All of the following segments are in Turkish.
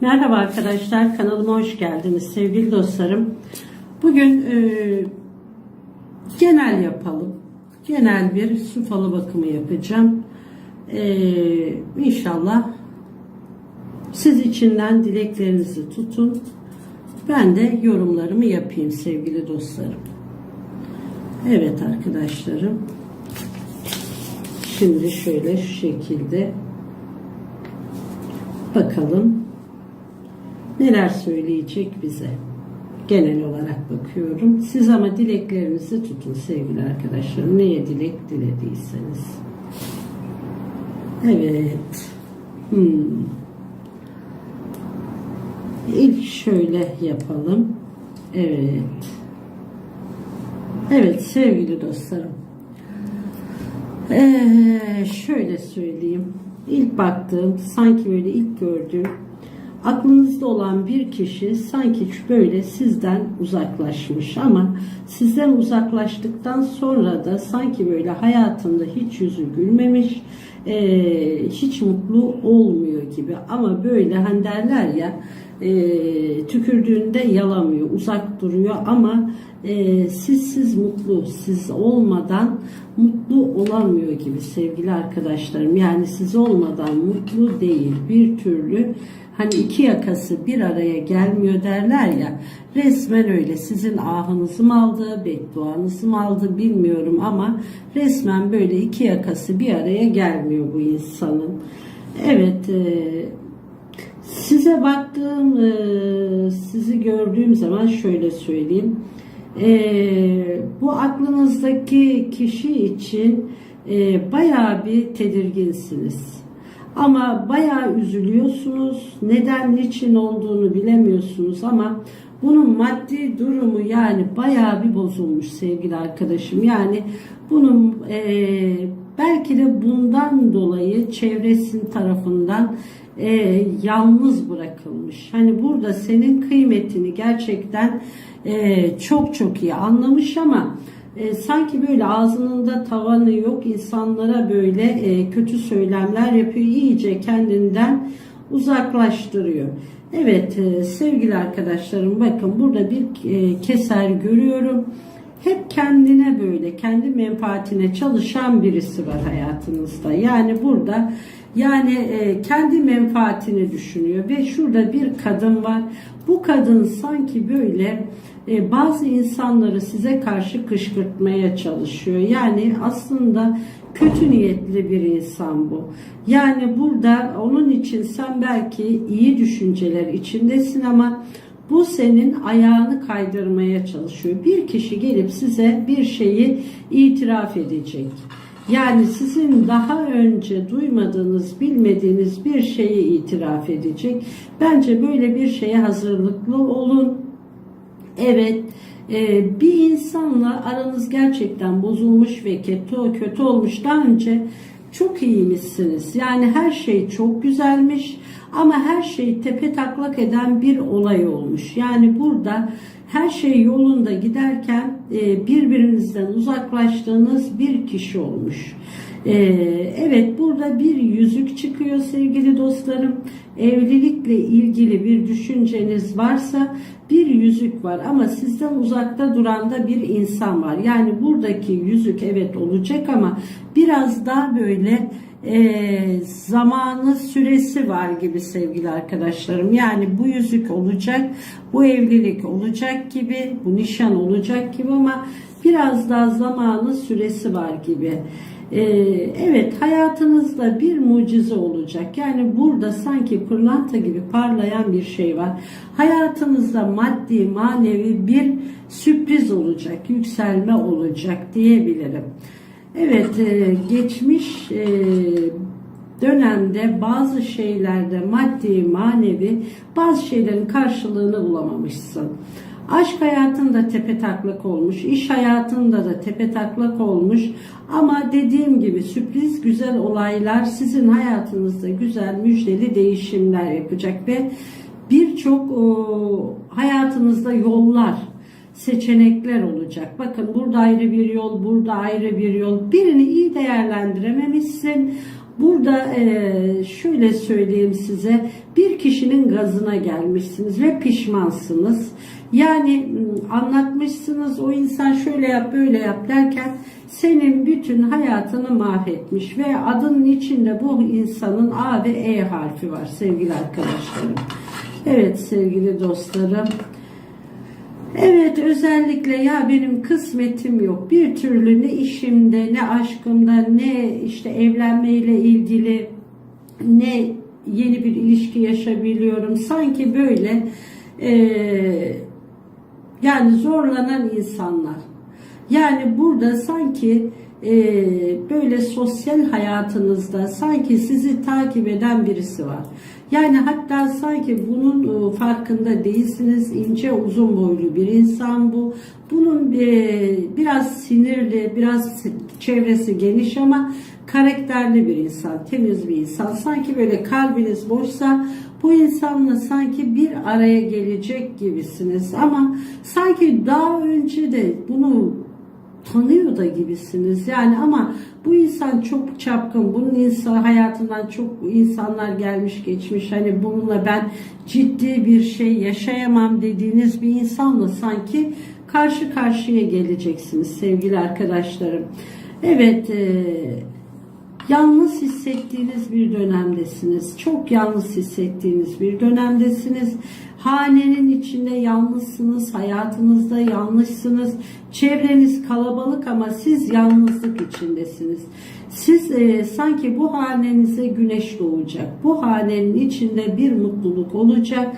Merhaba arkadaşlar, kanalıma hoş geldiniz sevgili dostlarım. Bugün e, genel yapalım. Genel bir su falı bakımı yapacağım. E, inşallah siz içinden dileklerinizi tutun. Ben de yorumlarımı yapayım sevgili dostlarım. Evet arkadaşlarım. Şimdi şöyle şu şekilde bakalım neler söyleyecek bize. Genel olarak bakıyorum. Siz ama dileklerinizi tutun sevgili arkadaşlarım. Neye dilek dilediyseniz. Evet. Hmm. İlk şöyle yapalım. Evet. Evet sevgili dostlarım. Ee, şöyle söyleyeyim. İlk baktığım, sanki böyle ilk gördüğüm, aklınızda olan bir kişi sanki böyle sizden uzaklaşmış ama sizden uzaklaştıktan sonra da sanki böyle hayatında hiç yüzü gülmemiş, ee, hiç mutlu olmuyor gibi ama böyle hani derler ya e, tükürdüğünde yalamıyor, uzak duruyor ama e, siz siz mutlu, siz olmadan mutlu olamıyor gibi sevgili arkadaşlarım. Yani siz olmadan mutlu değil bir türlü. Hani iki yakası bir araya gelmiyor derler ya. Resmen öyle. Sizin ahınızı mı aldı, bedduanızı mı aldı bilmiyorum ama resmen böyle iki yakası bir araya gelmiyor bu insanın. Evet, e, Size baktığım, e, sizi gördüğüm zaman şöyle söyleyeyim. E, bu aklınızdaki kişi için e, bayağı bir tedirginsiniz. Ama bayağı üzülüyorsunuz. Neden, niçin olduğunu bilemiyorsunuz ama bunun maddi durumu yani bayağı bir bozulmuş sevgili arkadaşım. Yani bunun e, belki de bundan dolayı çevresin tarafından e, yalnız bırakılmış. Hani burada senin kıymetini gerçekten e, çok çok iyi anlamış ama e, sanki böyle ağzının da tavanı yok insanlara böyle e, kötü söylemler yapıyor iyice kendinden uzaklaştırıyor. Evet e, sevgili arkadaşlarım bakın burada bir e, keser görüyorum. Hep kendine böyle kendi menfaatine çalışan birisi var hayatınızda. Yani burada yani e, kendi menfaatini düşünüyor ve şurada bir kadın var. Bu kadın sanki böyle e, bazı insanları size karşı kışkırtmaya çalışıyor. Yani aslında kötü niyetli bir insan bu. Yani burada onun için sen belki iyi düşünceler içindesin ama bu senin ayağını kaydırmaya çalışıyor. Bir kişi gelip size bir şeyi itiraf edecek. Yani sizin daha önce duymadığınız, bilmediğiniz bir şeyi itiraf edecek. Bence böyle bir şeye hazırlıklı olun. Evet, e, bir insanla aranız gerçekten bozulmuş ve kötü, kötü olmuş daha önce çok iyiymişsiniz. Yani her şey çok güzelmiş ama her şey tepe taklak eden bir olay olmuş. Yani burada her şey yolunda giderken e, birbirinizden uzaklaştığınız bir kişi olmuş. E, evet burada bir yüzük çıkıyor sevgili dostlarım. Evlilikle ilgili bir düşünceniz varsa bir yüzük var ama sizden uzakta duran da bir insan var. Yani buradaki yüzük evet olacak ama biraz daha böyle e, zamanı süresi var gibi sevgili arkadaşlarım. Yani bu yüzük olacak, bu evlilik olacak gibi, bu nişan olacak gibi ama biraz daha zamanı süresi var gibi. Ee, evet hayatınızda bir mucize olacak. Yani burada sanki pırlanta gibi parlayan bir şey var. Hayatınızda maddi manevi bir sürpriz olacak, yükselme olacak diyebilirim. Evet e, geçmiş e, dönemde bazı şeylerde maddi manevi bazı şeylerin karşılığını bulamamışsın. Aşk hayatında tepe taklak olmuş, iş hayatında da tepe taklak olmuş ama dediğim gibi sürpriz güzel olaylar sizin hayatınızda güzel müjdeli değişimler yapacak ve birçok hayatınızda yollar seçenekler olacak. Bakın burada ayrı bir yol, burada ayrı bir yol. Birini iyi değerlendirememişsin. Burada e, şöyle söyleyeyim size bir kişinin gazına gelmişsiniz ve pişmansınız. Yani m, anlatmışsınız o insan şöyle yap böyle yap derken senin bütün hayatını mahvetmiş ve adının içinde bu insanın A ve E harfi var sevgili arkadaşlarım. Evet sevgili dostlarım. Evet özellikle ya benim kısmetim yok. Bir türlü ne işimde ne aşkımda ne işte evlenmeyle ilgili ne yeni bir ilişki yaşabiliyorum. Sanki böyle eee, yani zorlanan insanlar. Yani burada sanki eee, böyle sosyal hayatınızda sanki sizi takip eden birisi var. Yani hatta sanki bunun e, farkında değilsiniz. İnce uzun boylu bir insan bu. Bunun e, biraz sinirli, biraz çevresi geniş ama karakterli bir insan, temiz bir insan. Sanki böyle kalbiniz boşsa bu insanla sanki bir araya gelecek gibisiniz. Ama sanki daha önce de bunu tanıyor da gibisiniz. Yani ama bu insan çok çapkın bunun insan hayatından çok insanlar gelmiş geçmiş. Hani bununla ben ciddi bir şey yaşayamam dediğiniz bir insanla sanki karşı karşıya geleceksiniz sevgili arkadaşlarım. Evet eee yalnız hissettiğiniz bir dönemdesiniz. Çok yalnız hissettiğiniz bir dönemdesiniz. Hanenin içinde yalnızsınız, hayatınızda yanlışsınız. Çevreniz kalabalık ama siz yalnızlık içindesiniz. Siz e, sanki bu hanenize güneş doğacak. Bu hanenin içinde bir mutluluk olacak.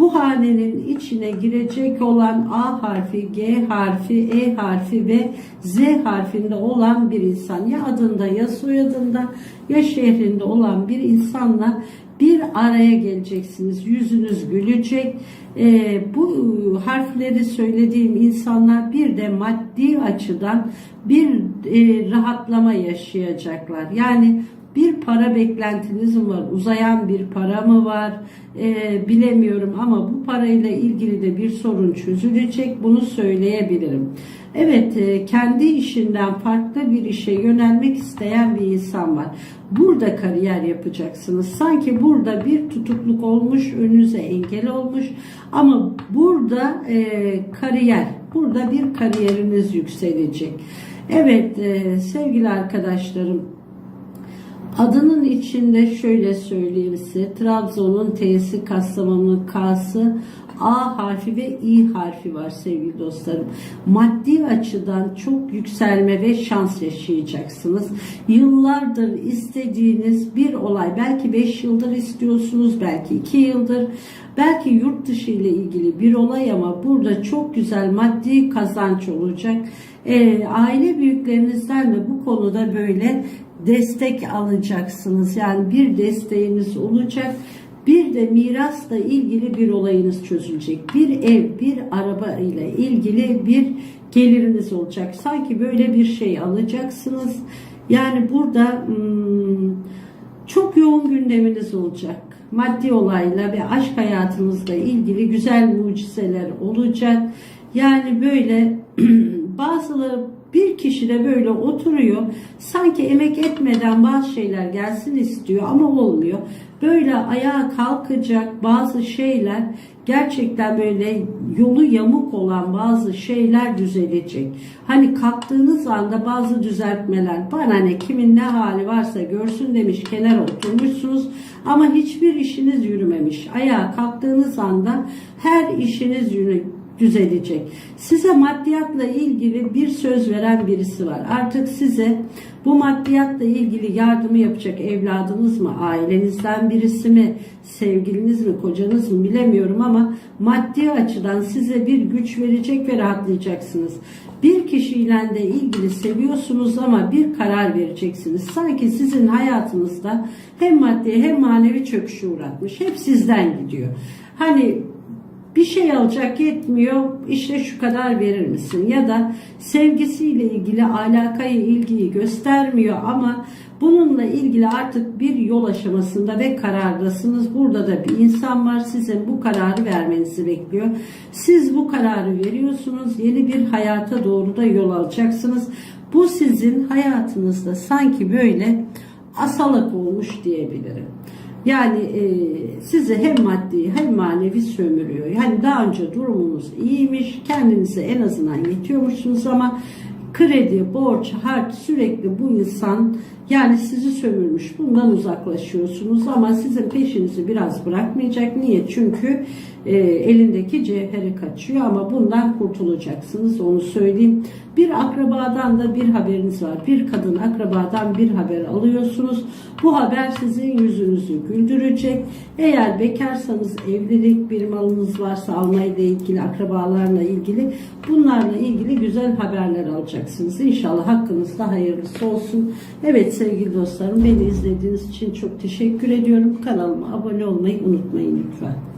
Bu hanenin içine girecek olan A harfi, G harfi, E harfi ve Z harfinde olan bir insan ya adında ya soyadında ya şehrinde olan bir insanla bir araya geleceksiniz. Yüzünüz gülecek. Ee, bu harfleri söylediğim insanlar bir de maddi açıdan bir e, rahatlama yaşayacaklar. Yani bir para beklentiniz mi var? Uzayan bir para mı var? Ee, bilemiyorum ama bu parayla ilgili de bir sorun çözülecek. Bunu söyleyebilirim. Evet, e, kendi işinden farklı bir işe yönelmek isteyen bir insan var. Burada kariyer yapacaksınız. Sanki burada bir tutukluk olmuş, önünüze engel olmuş. Ama burada e, kariyer, burada bir kariyeriniz yükselecek. Evet, e, sevgili arkadaşlarım, Adının içinde şöyle söyleyeyim size. Trabzon'un T'si, Kastamonu'nun K'sı, A harfi ve İ harfi var sevgili dostlarım. Maddi açıdan çok yükselme ve şans yaşayacaksınız. Yıllardır istediğiniz bir olay, belki 5 yıldır istiyorsunuz, belki 2 yıldır, belki yurt dışı ile ilgili bir olay ama burada çok güzel maddi kazanç olacak. Ee, aile büyüklerinizden de bu konuda böyle destek alacaksınız. Yani bir desteğiniz olacak. Bir de mirasla ilgili bir olayınız çözülecek. Bir ev, bir araba ile ilgili bir geliriniz olacak. Sanki böyle bir şey alacaksınız. Yani burada hmm, çok yoğun gündeminiz olacak. Maddi olayla ve aşk hayatınızla ilgili güzel mucizeler olacak. Yani böyle bazıları bir kişi de böyle oturuyor sanki emek etmeden bazı şeyler gelsin istiyor ama olmuyor. Böyle ayağa kalkacak bazı şeyler gerçekten böyle yolu yamuk olan bazı şeyler düzelecek. Hani kalktığınız anda bazı düzeltmeler bana ne kimin ne hali varsa görsün demiş kenara oturmuşsunuz ama hiçbir işiniz yürümemiş. Ayağa kalktığınız anda her işiniz yürü düzelecek. Size maddiyatla ilgili bir söz veren birisi var. Artık size bu maddiyatla ilgili yardımı yapacak evladınız mı, ailenizden birisi mi, sevgiliniz mi, kocanız mı bilemiyorum ama maddi açıdan size bir güç verecek ve rahatlayacaksınız. Bir kişiyle de ilgili seviyorsunuz ama bir karar vereceksiniz. Sanki sizin hayatınızda hem maddi hem manevi çöküşe uğratmış. Hep sizden gidiyor. Hani bir şey alacak yetmiyor işte şu kadar verir misin? Ya da sevgisiyle ilgili alakayı ilgiyi göstermiyor ama bununla ilgili artık bir yol aşamasında ve karardasınız. Burada da bir insan var sizin bu kararı vermenizi bekliyor. Siz bu kararı veriyorsunuz yeni bir hayata doğru da yol alacaksınız. Bu sizin hayatınızda sanki böyle asalak olmuş diyebilirim. Yani e, sizi hem maddi hem manevi sömürüyor. Yani daha önce durumunuz iyiymiş, kendinize en azından yetiyormuşsunuz ama kredi, borç, harç sürekli bu insan yani sizi sömürmüş. Bundan uzaklaşıyorsunuz ama sizin peşinizi biraz bırakmayacak. Niye? Çünkü e, elindeki cevheri kaçıyor ama bundan kurtulacaksınız onu söyleyeyim. Bir akrabadan da bir haberiniz var. Bir kadın akrabadan bir haber alıyorsunuz. Bu haber sizin yüzünüzü güldürecek. Eğer bekarsanız evlilik bir malınız varsa almayla ilgili akrabalarla ilgili bunlarla ilgili güzel haberler alacaksınız. İnşallah hakkınızda hayırlısı olsun. Evet sevgili dostlarım beni izlediğiniz için çok teşekkür ediyorum. Kanalıma abone olmayı unutmayın lütfen.